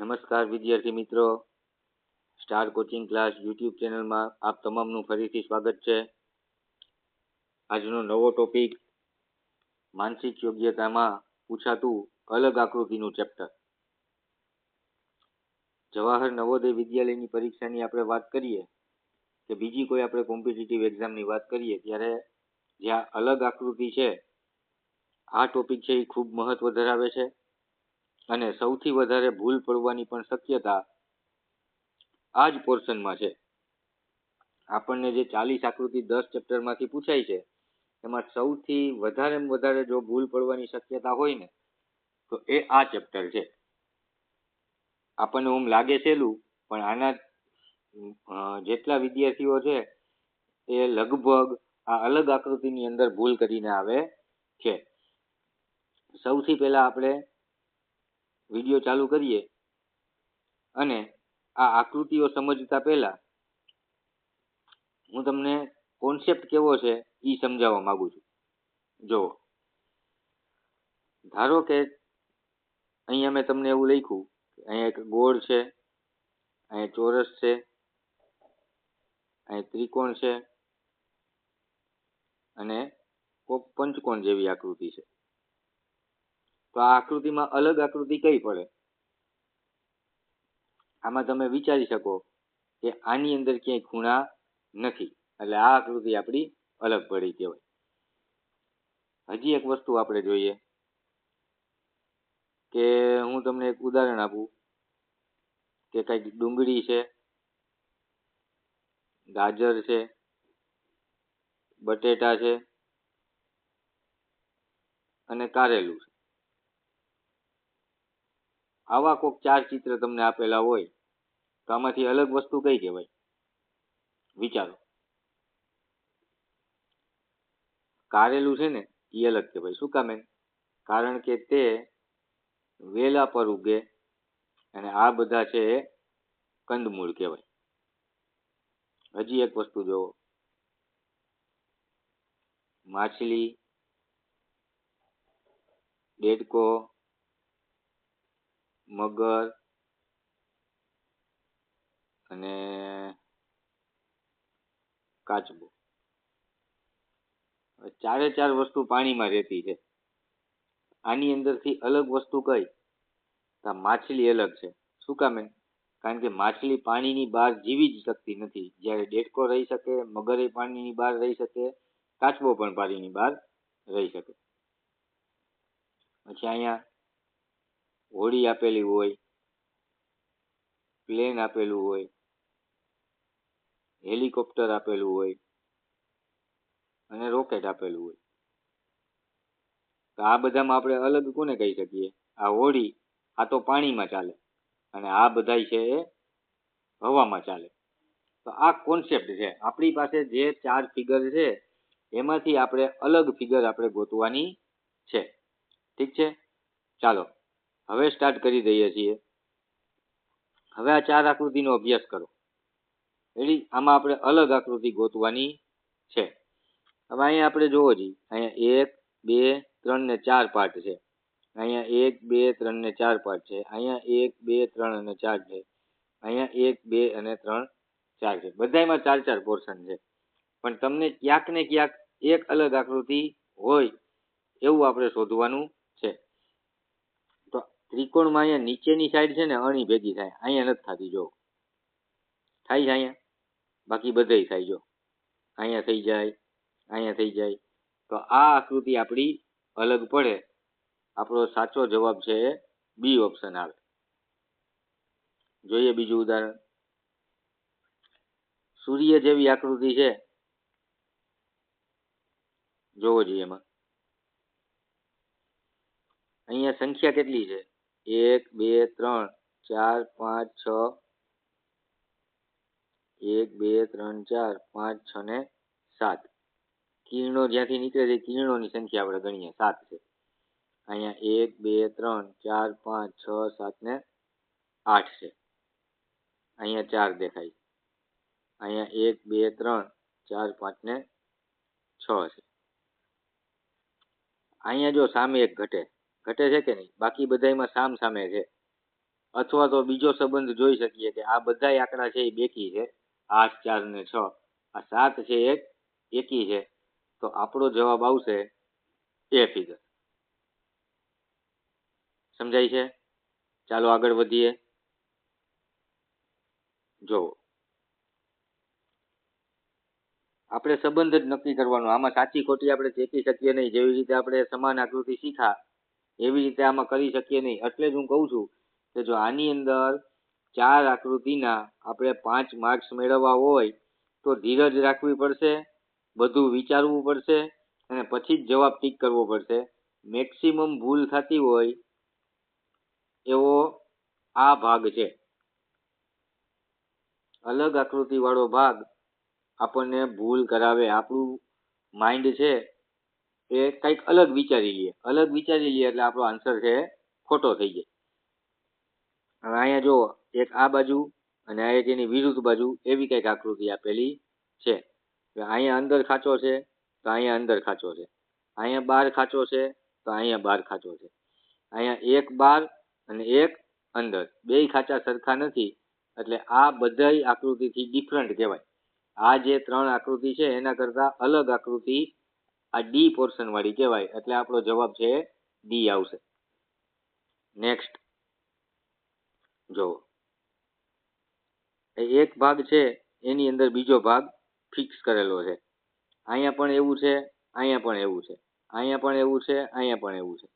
નમસ્કાર વિદ્યાર્થી મિત્રો. સ્ટાર કોચિંગ ક્લાસ યુટ્યુબ ચેનલમાં આપ તમામનું ફરીથી સ્વાગત છે. આજનો નવો ટોપિક માનસિક યોગ્યતામાં પૂછાતું અલગ આકૃતિનું ચેપ્ટર જવાહર નવોદય વિદ્યાલયની પરીક્ષાની આપણે વાત કરીએ કે બીજી કોઈ આપણે કોમ્પિટિટિવ એક્ઝામની વાત કરીએ ત્યારે જ્યાં અલગ આકૃતિ છે, આ ટોપિક છે એ ખૂબ મહત્વ ધરાવે છે. અને સૌથી વધારે ભૂલ પડવાની પણ શક્યતા આ જ પોર્શનમાં છે. આપણને જે ચાલીસ આકૃતિ દસ ચેપ્ટરમાંથી પૂછાય છે, એમાં સૌથી વધારે વધારે જો ભૂલ પડવાની શક્યતા હોય ને, તો એ આ ચેપ્ટર છે. આપણને ઓમ લાગે છેલું પણ આના જેટલા વિદ્યાર્થીઓ છે, એ લગભગ આ અલગ આકૃતિની અંદર ભૂલ કરીને આવે છે. સૌથી પહેલા આપણે વીડિયો ચાલુ કરીએ અને આ આકૃતિઓ સમજતા પહેલા હું તમને કોન્સેપ્ટ કેવો છે એ સમજાવવા માંગુ છું. જો ધારો કે અહીંયા મેં તમને એવું લખ્યું અહીંયા એક ગોળ છે, અહીંયા ચોરસ છે અહીં ત્રિકોણ છે અને કોક પંચકોણ જેવી આકૃતિ છે. તો આ આકૃતિમાં અલગ આકૃતિ કઈ પડે? આમાં તમે વિચારી શકો કે આની અંદર ક્યાંય ખૂણા નથી. એટલે આ આકૃતિ આપણી અલગ પડી કહેવાય. હજી એક વસ્તુ આપણે જોઈએ કે હું તમને એક ઉદાહરણ આપું કે કંઈક ડુંગળી છે, ગાજર છે, બટેટા છે અને કારેલું છે. આવા કોક ચાર ચિત્ર તમને આપેલા હોય તો આમાંથી અલગ વસ્તુ કઈ કહેવાય? વિચારો. કારેલું છે ને એ અલગ કહેવાય. શું કામે કારણ કે તે વેલા પર ઉગે અને આ બધા છે એ કંદમૂળ કહેવાય. હજી એક વસ્તુ જોવો માછલી દેડકો મગર અને કાચબો. ચારે ચાર વસ્તુ પાણીમાં રહેતી છે. આની અંદરથી અલગ વસ્તુ કઈ? માછલી અલગ છે. શું કામે કારણ કે માછલી પાણીની બહાર જીવી જ શકતી નથી. જ્યારે ડેટકો રહી શકે, મગર પાણીની બહાર રહી શકે, કાચબો પણ પાણીની બહાર રહી શકે. પછી અહીંયા હોડી આપેલી હોય પ્લેન આપેલું હોય હેલિકોપ્ટર આપેલું હોય અને રોકેટ આપેલું હોય. તો આ બધામાં આપણે અલગ કોને કહી શકીએ? આ હોડી આ તો પાણીમાં ચાલે અને આ બધાય છે એ હવામાં ચાલે. તો આ કોન્સેપ્ટ છે. આપણી પાસે જે ચાર ફિગર છે, એમાંથી આપણે અલગ ફિગર આપણે ગોતવાની છે. ઠીક છે? ચાલો. હવે સ્ટાર્ટ કરી દઈએ છીએ. હવે આ ચાર આકૃતિનો અભ્યાસ કરો. રેડી આમાં આપણે અલગ આકૃતિ ગોતવાની છે. હવે અહીંયા આપણે જોવો જોઈએ અહીંયા એક, બે, ત્રણ ને ચાર પાર્ટ છે. અહીંયા એક, બે, ત્રણ ને ચાર પાર્ટ છે. અહીંયા એક, બે, ત્રણ અને ચાર છે. અહીંયા એક, બે અને ત્રણ, ચાર છે. બધામાં ચાર ચાર પોર્શન છે. પણ તમને ક્યાંક ને ક્યાંક એક અલગ આકૃતિ હોય એવું આપણે શોધવાનું ત્રિકોણમાં અહીંયા નીચેની સાઈડ છે ને અણી ભેગી થાય. અહીંયા નથી થતી, જો. થાય છે અહીંયા. બાકી બધે થાય, જો. અહીંયા થઈ જાય, અહીંયા થઈ જાય. તો આ આકૃતિ આપણી અલગ પડે. આપણો સાચો જવાબ છે બી ઓપ્શન આવે જોઈએ બીજું ઉદાહરણ. સૂર્ય જેવી આકૃતિ છે. જોવો જોઈએ એમાં. અહીંયા સંખ્યા કેટલી છે? એક બે ત્રણ ચાર પાંચ છ એક બે ત્રણ ચાર પાંચ છ ને સાત કિરણો જ્યાંથી નીકળે છે, કિરણોની સંખ્યા આપણે ગણીએ, સાત છે. અહીંયા એક, બે, ત્રણ, ચાર, પાંચ, છ, સાત ને આઠ છે. અહીંયા ચાર દેખાય અહીંયા એક, બે, ત્રણ, ચાર, પાંચ ને છ છે. અહીંયા જો સામે એક ઘટે ઘટે છે કે નહીં? બાકી બધામાં સામ સામે છે. અથવા તો બીજો સંબંધ જોઈ શકીએ કે આ બધા આંકડા છે એ બેકી છે. આઠ, ચાર ને છ. આ સાત છે એક, એકી છે. તો આપણો જવાબ આવશે એ ફિગર સમજાય છે? ચાલો આગળ વધીએ. જોવો આપણે સંબંધ જ નક્કી કરવાનો. આમાં સાચી ખોટી આપણે ચેકી શકીએ નહીં. જેવી રીતે આપણે સમાન આકૃતિ શીખા એવી રીતે આમાં કરી શકીએ નહીં. એટલે જ હું કહું છું કે જો આની અંદર ચાર આકૃતિના આપણે પાંચ માર્ક્સ મેળવવા હોય, તો ધીરજ રાખવી પડશે, બધું વિચારવું પડશે અને પછી જ જવાબ ટીક કરવો પડશે. મેક્સિમમ ભૂલ થતી હોય એવો આ ભાગ છે. અલગ આકૃતિવાળો ભાગ આપણને ભૂલ કરાવે. આપણું માઇન્ડ છે એ કંઈક અલગ વિચારી લઈએ અલગ વિચારી લઈએ એટલે આપણો આન્સર છે ખોટો થઈ જાય. હવે અહીંયા જુઓ, એક આ બાજુ અને આ એક એની વિરુદ્ધ બાજુ એવી કંઈક આકૃતિ આપેલી છે. અહીંયા અંદર ખાંચો છે તો અહીંયા અંદર ખાંચો છે. અહીંયા બાર ખાંચો છે તો અહીંયા બાર ખાંચો છે. અહીંયા એક બાર અને એક અંદર. બે ખાંચા સરખા નથી એટલે આ બધા આકૃતિથી ડિફરન્ટ કહેવાય. આ જે ત્રણ આકૃતિ છે એના કરતા અલગ આકૃતિ આ ડી પોર્શન વાળી કહેવાય, એટલે આપણો જવાબ છે ડી આવશે. નેક્સ્ટ જુઓ. એક ભાગ છે, એની અંદર બીજો ભાગ ફિક્સ કરેલો છે. અહીંયા પણ એવું છે, અહીંયા પણ એવું છે. અહીંયા પણ એવું છે, અહીંયા પણ એવું છે.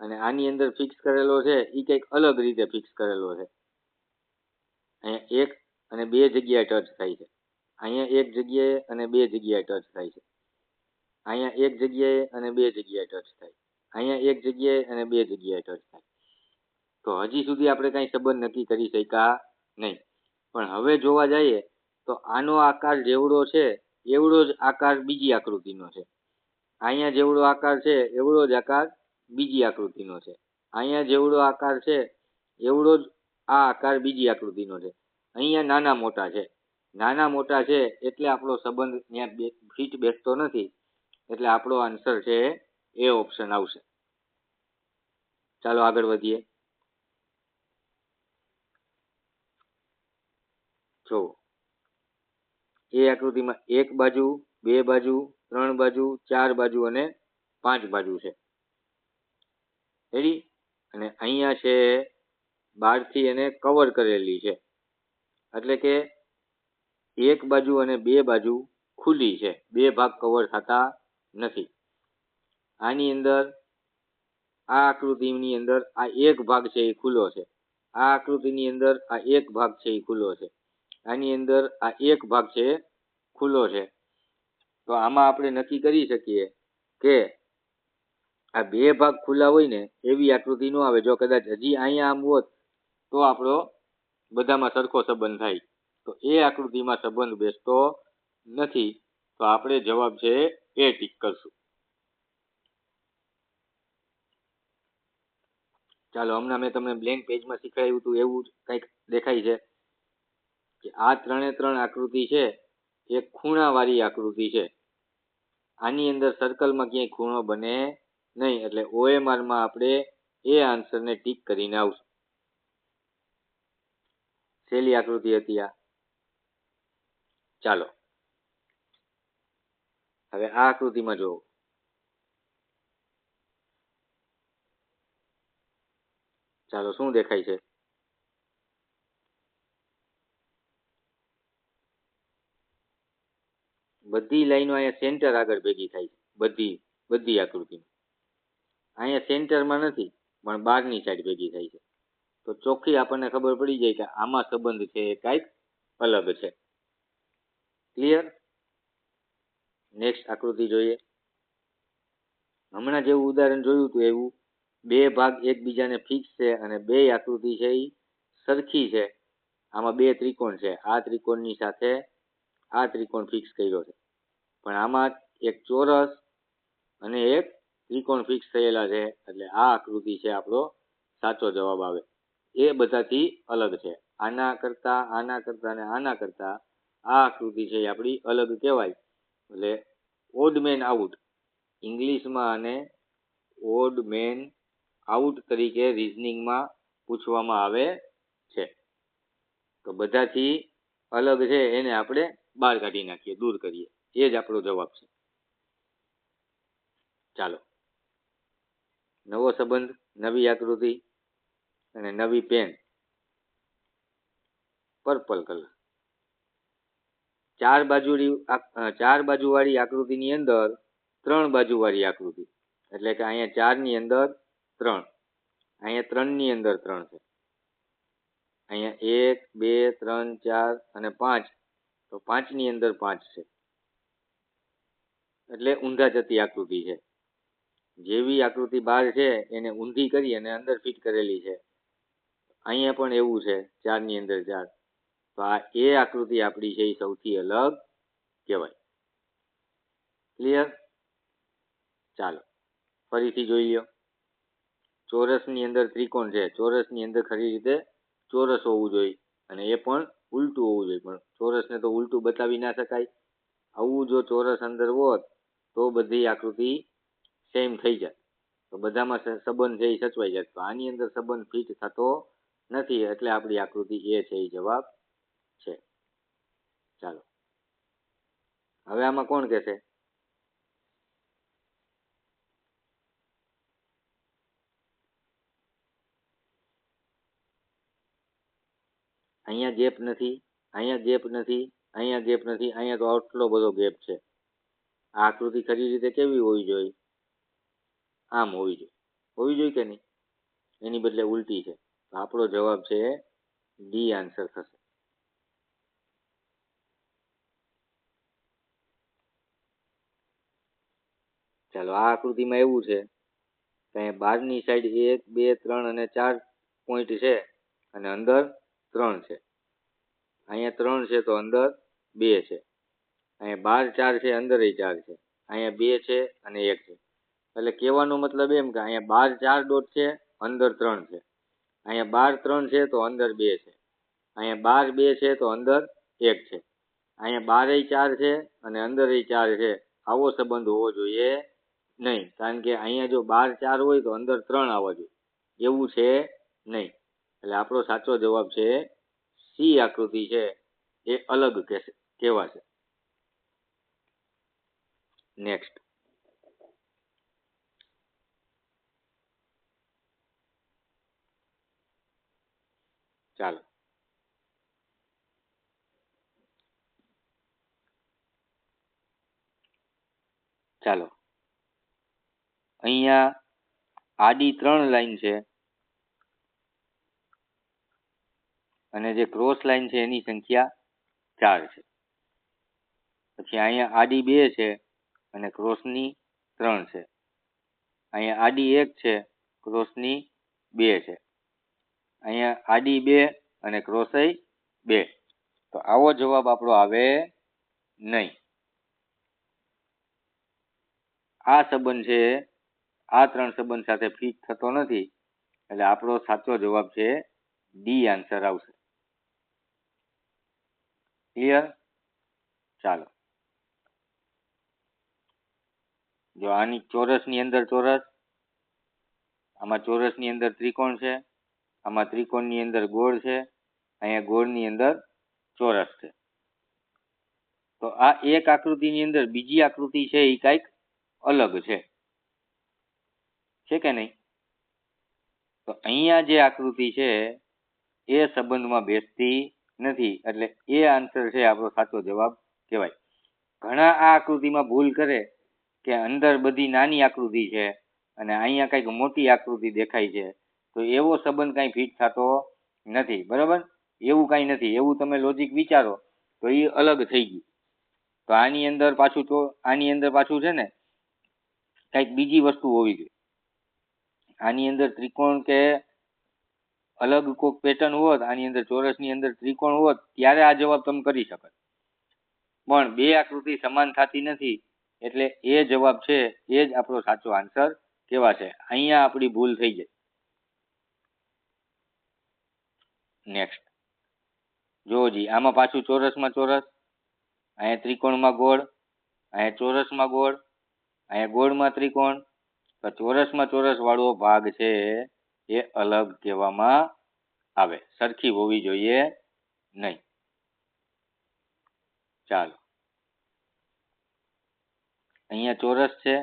અને આની અંદર ફિક્સ કરેલો છે એ કંઈક અલગ રીતે ફિક્સ કરેલો છે. અહીંયા એક અને બે જગ્યાએ ટચ થાય છે. અહીંયા એક જગ્યાએ અને બે જગ્યાએ ટચ થાય છે. અહીંયા એક જગ્યાએ અને બે જગ્યાએ ટચ થાય. અહીંયા એક જગ્યાએ અને બે જગ્યાએ ટચ થાય. તો હજી સુધી આપણે કાંઈ સંબંધ નક્કી કરી શક્યા નહીં. પણ હવે જોવા જઈએ તો આનો આકાર જેવડો છે, એવડો જ આકાર બીજી આકૃતિનો છે. અહીંયા જેવડો આકાર છે, એવડો જ આકાર બીજી આકૃતિનો છે. અહીંયા જેવડો આકાર છે, એવડો જ આ આકાર બીજી આકૃતિનો છે. અહીંયા નાના મોટા છે. નાના મોટા છે એટલે આપણો સંબંધ ત્યાં ફિટ બેસતો નથી. એટલે આપણો આન્સર છે એ ઓપ્શન આવશે. ચાલો આગળ વધીએ. જો, એ આકૃતિમાં એક બાજુ, બે બાજુ, ત્રણ બાજુ, ચાર બાજુ અને પાંચ બાજુ છે. રેડી અને અહીંયા છે બહારથી એને કવર કરેલી છે. એટલે કે એક બાજુ અને બે બાજુ ખુલ્લી છે. બે ભાગ કવર થતા નથી. આની અંદર, આ આકૃતિની અંદર આ એક ભાગ છે એ ખુલ્લો છે. આ આકૃતિની અંદર આ એક ભાગ છે એ ખુલ્લો છે. આની અંદર આ એક ભાગ છે ખુલ્લો છે. તો આમાં આપણે નક્કી કરી શકીએ કે આ બે ભાગ ખુલ્લા હોય ને એવી આકૃતિ ન આવે. જો કદાચ હજી અહીંયા આમ હોત તો આપણો બધામાં સરખો સંબંધ થાય. તો એ આકૃતિમાં સંબંધ બેસતો નથી. તો આપણે જવાબ છે એ ટીક કરશું ચાલો, હમણાં મેં તમને બ્લેન્ક પેજમાં શીખવાડ્યું હતું એવું કંઈક દેખાય છે કે આ ત્રણે ત્રણ આકૃતિ છે, એ ખૂણાવાળી આકૃતિ છે. આની અંદર સર્કલમાં ક્યાંય ખૂણો બને નહીં, એટલે ઓએમઆરમાં આપણે એ આન્સરને ટીક કરીને આવશું. સહેલી આકૃતિ હતી આ. ચાલો. હવે આ આકૃતિમાં જુઓ. ચાલો શું દેખાય છે? બધી લાઈનો અહીંયા સેન્ટર આગળ ભેગી થાય છે. બધી બધી આકૃતિ અહીંયા સેન્ટરમાં નથી, પણ બહારની સાઈડ ભેગી થાય છે. તો ચોખ્ખી આપણને ખબર પડી જાય કે આમાં સંબંધ છે એ કાંઈક અલગ છે. ક્લિયર નેક્સ્ટ આકૃતિ જોઈએ. હમણાં જેવું ઉદાહરણ જોયું હતું એવું, બે ભાગ એકબીજાને ફિક્સ છે અને બે આકૃતિ છે એ સરખી છે. આમાં બે ત્રિકોણ છે. આ ત્રિકોણની સાથે આ ત્રિકોણ ફિક્સ કર્યો છે. પણ આમાં એક ચોરસ અને એક ત્રિકોણ ફિક્સ થયેલા છે. એટલે આ આકૃતિ છે આપણો સાચો જવાબ આવે. એ બધાથી અલગ છે. આના કરતા આના કરતા અને આના કરતા આ આકૃતિ છે એ આપણી અલગ કહેવાય. એટલે ઓડ મેન આઉટ ઇંગ્લિશમાં આને ઓડ મેન આઉટ તરીકે રિઝનિંગમાં પૂછવામાં આવે છે. તો બધાથી અલગ છે, એને આપણે બહાર કાઢી નાખીએ, દૂર કરીએ. એ જ આપણો જવાબ છે. ચાલો. નવો સંબંધ, નવી આકૃતિ અને નવી પેન પર્પલ કલર ચાર બાજુની ચાર બાજુવાળી આકૃતિની અંદર ત્રણ બાજુવાળી આકૃતિ. એટલે કે અહીંયા ચારની અંદર ત્રણ. અહીંયા ત્રણની અંદર ત્રણ છે. અહીંયા એક, બે, ત્રણ, ચાર અને પાંચ. તો પાંચની અંદર પાંચ છે. એટલે ઊંધા જતી આકૃતિ છે. જેવી આકૃતિ બહાર છે, એને ઊંધી કરી અને અંદર ફિટ કરેલી છે. અહીંયા પણ એવું છે, ચારની અંદર ચાર. તો આ એ આકૃતિ આપણી છે એ સૌથી અલગ કહેવાય. ક્લિયર ચાલો, ફરીથી જોઈ લો ચોરસની અંદર ત્રિકોણ છે. ચોરસની અંદર ખરી રીતે ચોરસ હોવું જોઈએ અને એ પણ ઉલટું હોવું જોઈએ. પણ ચોરસને તો ઉલટું બતાવી ના શકાય. આવું જો ચોરસ અંદર હોત તો બધી આકૃતિ સેમ થઈ જાય તો બધામાં સંબંધ છે એ સચવાઈ જાય તો આની અંદર સંબંધ ફિટ થતો નથી. એટલે આપણી આકૃતિ એ છે એ જવાબ છે. ચાલો. હવે આમાં કોણ કહેશે? અહીંયા ગેપ નથી, અહીંયા ગેપ નથી, અહીંયા ગેપ નથી, અહીંયા તો આટલો બધો ગેપ છે. આ આકૃતિ ખરી રીતે કેવી હોવી જોઈએ? આમ હોવી જોઈએ. હોવી જોઈએ કે નહીં? એની બદલે ઉલટી છે. આપણો જવાબ છે ડી આન્સર થશે. ચાલો આ આકૃતિમાં એવું છે કે બારની સાઈડ એક, બે, ત્રણ અને ચાર પોઈન્ટ છે અને અંદર ત્રણ છે. અહીંયા ત્રણ છે તો અંદર બે છે. અહીંયા બાર, ચાર છે, અંદર ચાર છે. અહીંયા બે છે અને એક છે. એટલે કહેવાનો મતલબ એમ કે અહીંયા બાર, ચાર ડોટ છે, અંદર ત્રણ છે. અહીંયા બાર, ત્રણ છે તો અંદર બે છે. અહીંયા બાર, બે છે તો અંદર એક છે. અહીંયા બારે ચાર છે અને અંદર ચાર છે. આવો સંબંધ હોવો જોઈએ નહીં, કારણ કે અહીંયા જો બાર ચાર હોય તો અંદર ત્રણ આવવા જોઈએ. એવું છે નહીં. એટલે આપણો સાચો જવાબ છે સી આકૃતિ છે. એ અલગ કહેવાશે. નેક્સ્ટ ચાલો. ચાલો. અહીંયા આડી ત્રણ લાઈન છે. અને જે ક્રોસ લાઈન છે એની સંખ્યા ચાર છે. પછી અહીંયા આડી બે છે અને ક્રોસની ત્રણ છે. અહીંયા આડી એક છે, ક્રોસની બે છે. અહીંયા આડી બે અને ક્રોસઈ બે. તો આવો જવાબ આપણો આવે નહીં. આ સંબંધ છે આ ત્રણ સંબંધ સાથે ફિટ થતો નથી. એટલે આપણો સાચો જવાબ છે ડી આન્સર આવશે. ક્લિયર ચાલો. જો આની ચોરસની અંદર ચોરસ, આમાં ચોરસની અંદર ત્રિકોણ છે, આમાં ત્રિકોણની અંદર ગોળ છે, અહીંયા ગોળની અંદર ચોરસ છે. તો આ એક આકૃતિની અંદર બીજી આકૃતિ છે એ કાંઈક અલગ છે. છે કે નહીં? તો અહીંયા જે આકૃતિ છે, એ સંબંધમાં બેસતી નથી. એટલે એ આન્સર છે આપણો સાચો જવાબ કહેવાય. ઘણા આ આકૃતિમાં ભૂલ કરે કે અંદર બધી નાની આકૃતિ છે અને અહીંયા કંઈક મોટી આકૃતિ દેખાય છે. તો એવો સંબંધ કાંઈ ફિટ થતો નથી. બરાબર? એવું કાંઈ નથી. એવું તમે લોજિક વિચારો તો એ અલગ થઈ ગયું. તો આની અંદર પાછું તો આની અંદર પાછું છે ને, કંઈક બીજી વસ્તુ હોવી જોઈએ. આની અંદર ત્રિકોણ કે અલગ કોઈક પેટર્ન હોત, આની અંદર ચોરસની અંદર ત્રિકોણ હોત, ત્યારે આ જવાબ તમે કરી શકો પણ બે આકૃતિ સમાન થતી નથી, એટલે એ જવાબ છે, એ જ આપણો સાચો આન્સર કેવા છે અહીંયા આપણી ભૂલ થઈ જાય નેક્સ્ટ જોજી આમાં પાછું ચોરસમાં ચોરસ, અહીંયા ત્રિકોણમાં ગોળ, અહીંયા ચોરસમાં ગોળ, અહીંયા ગોળમાં ત્રિકોણ ચોરસમાં ચોરસ વાળો ભાગ છે એ અલગ કહેવામાં આવે. સરખી હોવી જોઈએ નહીં. ચાલો. અહીંયા ચોરસ છે.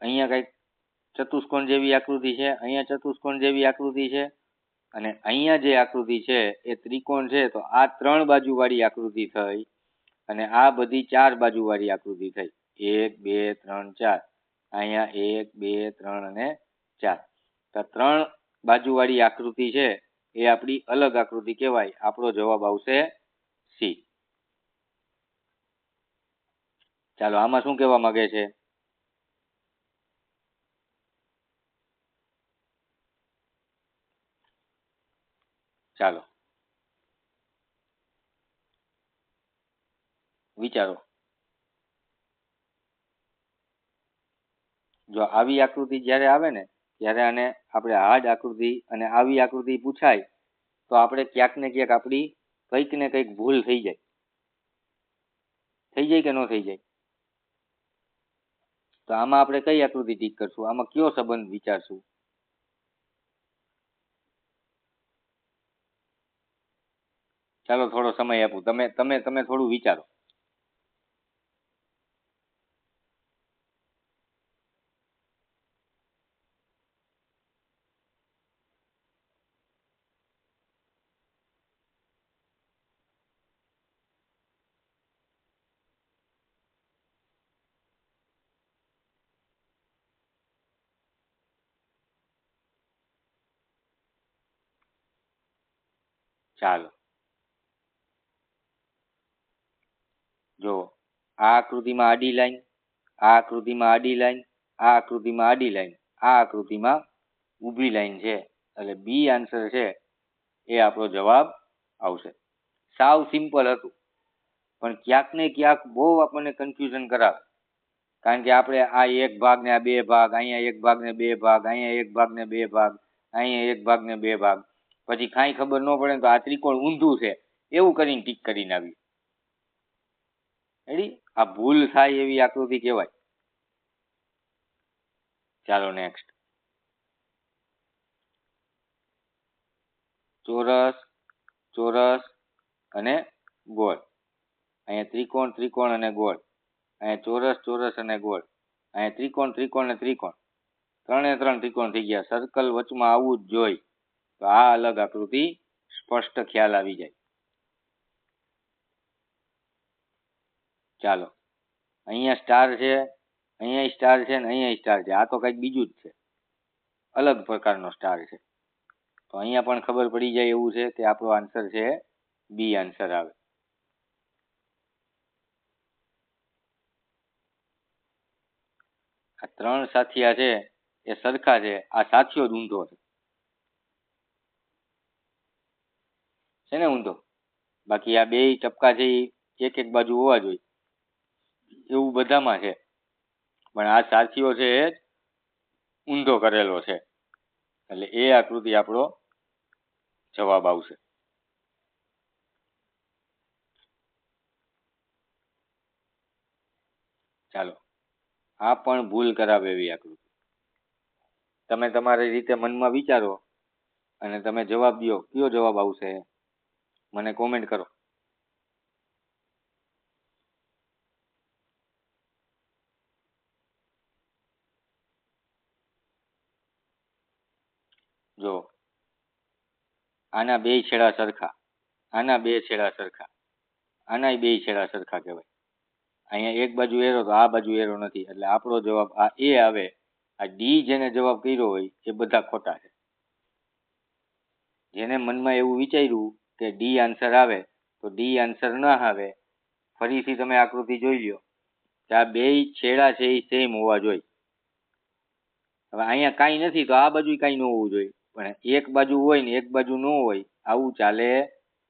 અહીંયા કંઈક ચતુષ્કોણ જેવી આકૃતિ છે. અહીંયા ચતુષ્કોણ જેવી આકૃતિ છે અને અહીંયા જે આકૃતિ છે એ ત્રિકોણ છે. તો આ ત્રણ બાજુવાળી આકૃતિ થઈ અને આ બધી ચાર બાજુવાળી આકૃતિ થઈ. એક, બે, ત્રણ, ચાર. અહીંયા એક, બે, ત્રણ અને ચાર. તો ત્રણ બાજુવાળી આકૃતિ છે, એ આપણી અલગ આકૃતિ કહેવાય. આપણો જવાબ આવશે સી ચાલો, આમાં શું કહેવા માંગે છે? ચાલો. વિચારો. જો આવી આકૃતિ જ્યારે આવે ને, ત્યારે આને આપણે હાર્ડ આકૃતિ અને આવી આકૃતિ પૂછાય, તો આપણે ક્યાંક ને ક્યાંક આપણી કંઈક ને કંઈક ભૂલ થઈ જાય. થઈ જાય કે ન થઈ જાય? તો આમાં આપણે કઈ આકૃતિ ટીક કરશું? આમાં કયો સંબંધ વિચારશું? ચાલો થોડો સમય આપું. તમે તમે તમે થોડું વિચારો. ચાલો. જો આ આકૃતિમાં આડી લાઈન, આ આકૃતિમાં આડી લાઈન, આ આકૃતિમાં આડી લાઈન, આ આકૃતિમાં ઊભી લાઈન છે. એટલે બી આન્સર છે એ આપણો જવાબ આવશે. સાવ સિમ્પલ હતું. પણ ક્યાંક ને ક્યાંક બહુ આપણને કન્ફ્યુઝન કરાવે. કારણ કે આપણે આ એક ભાગ ને આ બે ભાગ, અહીંયા એક ભાગ ને બે ભાગ, અહીંયા એક ભાગ ને બે ભાગ, અહીંયા એક ભાગ ને બે ભાગ. પછી કાંઈ ખબર ન પડે તો આ ત્રિકોણ ઊંધું છે. એવું કરીને ટીક કરીને આવી. રેડી? આ ભૂલ થાય એવી આકૃતિ કહેવાય. ચાલો નેક્સ્ટ ચોરસ ચોરસ અને ગોળ. અહીંયા ત્રિકોણ ત્રિકોણ અને ગોળ. અહીંયા ચોરસ ચોરસ અને ગોળ. અહીંયા ત્રિકોણ ત્રિકોણ અને ત્રિકોણ. ત્રણે ત્રણ ત્રિકોણ થઈ ગયા. સર્કલ વચમાં આવવું જ જોઈએ તો આ અલગ આકૃતિ સ્પષ્ટ ખ્યાલ આવી જાય. ચાલો. અહીંયા સ્ટાર છે, અહીંયા સ્ટાર છે ને અહીંયા સ્ટાર છે. આ તો કંઈક બીજું જ છે. અલગ પ્રકારનો સ્ટાર છે. તો અહીંયા પણ ખબર પડી જાય એવું છે કે આપણો આન્સર છે બી આન્સર આવે. આ ત્રણ સાથિયા છે, એ સરખા છે, આ સાથીઓ જ છે. છે ને ઊંધો? બાકી આ બે ટપકા છે એક એક બાજુ હોવા જોઈએ. એવું બધામાં છે. પણ આ સાથીઓ છે એ ઊંધો કરેલો છે. એટલે એ આકૃતિ આપણો જવાબ આવશે. ચાલો. આ પણ ભૂલ કરાવે એવી આકૃતિ. તમે તમારી રીતે મનમાં વિચારો અને તમે જવાબ દો કયો જવાબ આવશે? મને કોમેન્ટ કરો. જો, આના બે છેડા સરખા, આના બે છેડા સરખા, આના બે છેડા સરખા કહેવાય. અહીંયા એક બાજુ એરો તો આ બાજુ એરો નથી, એટલે આપણો જવાબ આ એ આવે, આ ડી જેને જવાબ કર્યો હોય એ બધા ખોટા છે. જેને મનમાં એવું વિચાર્યું કે ડી આન્સર આવે, તો ડી આન્સર ન આવે. ફરીથી તમે આકૃતિ જોઈ લો કે આ બે છેડા છે એ સેમ હોવા જોઈએ. હવે અહીંયા કાંઈ નથી, તો આ બાજુ કાંઈ ન હોવું જોઈએ. પણ એક બાજુ હોય ને એક બાજુ ન હોય, આવું ચાલે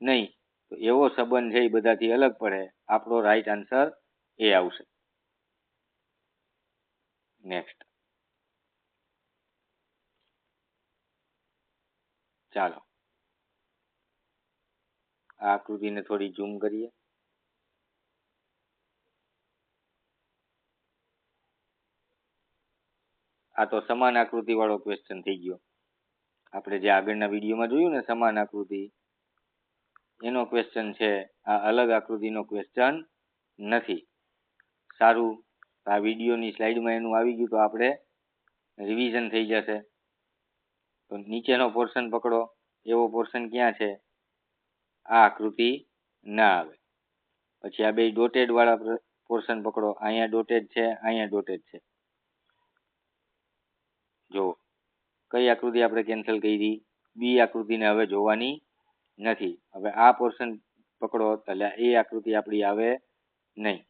નહીં. તો એવો સંબંધ છે એ બધાથી અલગ પડે. આપણો રાઈટ આન્સર એ આવશે. નેક્સ્ટ ચાલો. આ આકૃતિને થોડી ઝૂમ કરીએ. આ તો સમાન આકૃતિ વાળો ક્વેશ્ચન થઈ ગયો. આપણે જે આગળના વિડીયોમાં જોયું ને સમાન આકૃતિ, એનો ક્વેશ્ચન છે, આ અલગ આકૃતિનો ક્વેશ્ચન નથી. સારું આ વિડીયોની સ્લાઇડમાં એનું આવી ગયું, તો આપણે રિવિઝન થઈ જશે. તો નીચેનો પોર્શન પકડો, એવો પોર્શન ક્યાં છે? આ આકૃતિ ના આવે. પછી આ બે ડોટેડ વાળા પોર્શન પકડો. અહીંયા ડોટેડ છે, અહીંયા ડોટેડ છે. જો કઈ આકૃતિ આપણે કેન્સલ કરી? બી આકૃતિને હવે જોવાની નથી. હવે આ પોર્શન પકડો, એટલે એ આકૃતિ આપણી આવે નહીં.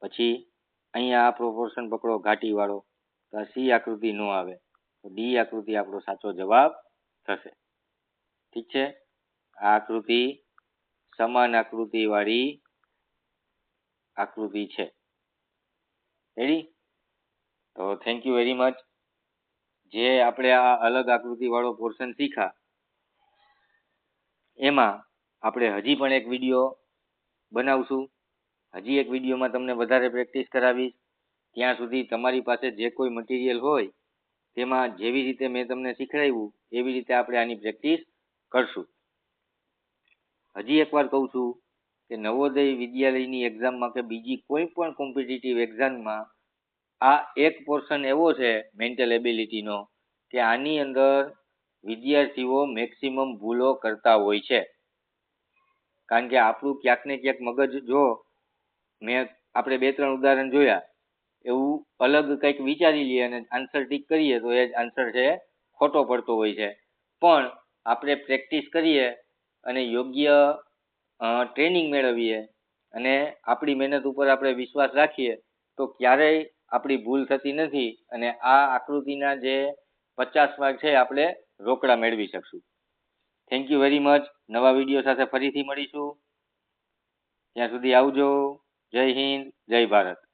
પછી અહીંયા આ પ્રોપોર્શન પકડો, ઘાટી વાળો. તો સી આકૃતિ ન આવે. તો ડી આકૃતિ આપણો સાચો જવાબ થશે. ઠીક છે? આકૃતિ, સમાન આકૃતિ વાળી આકૃતિ છે. રેડી તો થેન્ક યુ વેરી મચ જે આપણે આ અલગ આકૃતિ વાળો પોર્શન શીખા એમાં આપણે હજી પણ એક વીડિયો બનાવશું. હજી એક વિડીયોમાં તમને વધારે પ્રેક્ટિસ કરાવીશ. ત્યાં સુધી તમારી પાસે જે કોઈ મટીરિયલ હોય, તેમાં જેવી રીતે મેં તમને શીખડાવ્યું, એવી રીતે આપણે આની પ્રેક્ટિસ કરશું. હજી એકવાર કહું છું કે નવોદય વિદ્યાલયની એક્ઝામમાં કે બીજી કોઈ પણ કોમ્પિટિટિવ એક્ઝામમાં આ એક પોર્શન એવો છે મેન્ટલ એબિલિટીનો કે આની અંદર વિદ્યાર્થીઓ મેક્સિમમ ભૂલો કરતા હોય છે. કારણ કે આપણું ક્યાંક ને ક્યાંક મગજ જો મેં આપણે બે ત્રણ ઉદાહરણ જોયા, એવું અલગ કંઈક વિચારી લઈએ અને આન્સર ટીક કરીએ તો એ જ આન્સર છે, ખોટો પડતો હોય છે. પણ આપણે પ્રેક્ટિસ કરીએ અને યોગ્ય ટ્રેનિંગ મેળવીએ અને આપણી મહેનત ઉપર આપણે વિશ્વાસ રાખીએ, તો ક્યારેય આપણી ભૂલ થતી નથી અને આ આકૃતિના જે પચાસ માર્ક છે આપણે રોકડા મેળવી શકશું. થેન્ક યુ વેરી મચ નવા વીડિયો સાથે ફરીથી મળીશું. ત્યાં સુધી આવજો. જય હિન્દ. જય ભારત.